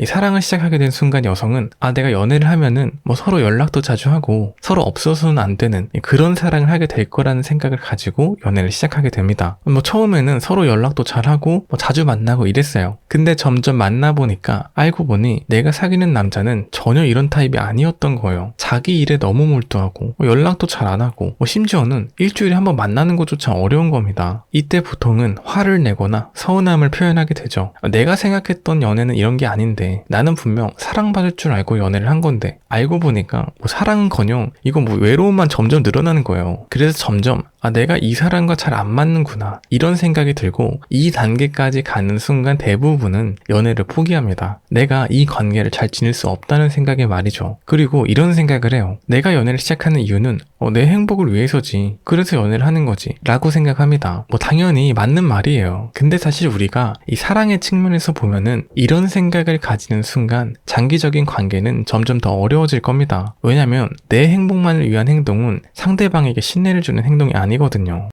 이 사랑을 시작하게 된 순간 여성은 아 내가 연애를 하면은 뭐 서로 연락도 자주 하고 서로 없어서는 안 되는 그런 사랑을 하게 될 거라는 생각을 가지고 연애를 시작하게 됩니다. 뭐 처음에는 서로 연락도 잘하고 뭐 자주 만나고 이랬어요. 근데 점점 만나보니까 알고 보니 내가 사귀는 남자는 전혀 이런 타입이 아니었던 거예요. 자기 일에 너무 몰두하고 뭐 연락도 잘 안 하고 뭐 심지어는 일주일에 한 번 만나는 것조차 어려운 겁니다. 이때 보통은 화를 내거나 서운함을 표현하게 되죠. 내가 생각했던 연애는 이런 게 아닌데 나는 분명 사랑받을 줄 알고 연애를 한 건데 알고 보니까 뭐 사랑은커녕 이거 뭐 외로움만 점점 늘어나는 거예요. 그래서 점점 아 내가 이 사람과 잘 안 맞는구나 이런 생각이 들고 이 단계까지 가는 순간 대부분은 연애를 포기합니다. 내가 이 관계를 잘 지낼 수 없다는 생각에 말이죠. 그리고 이런 생각을 해요. 내가 연애를 시작하는 이유는 어, 내 행복을 위해서지. 그래서 연애를 하는 거지. 라고 생각합니다. 뭐 당연히 맞는 말이에요. 근데 사실 우리가 이 사랑의 측면에서 보면은 이런 생각을 가지는 순간 장기적인 관계는 점점 더 어려워질 겁니다. 왜냐면 내 행복만을 위한 행동은 상대방에게 신뢰를 주는 행동이 아니거든요.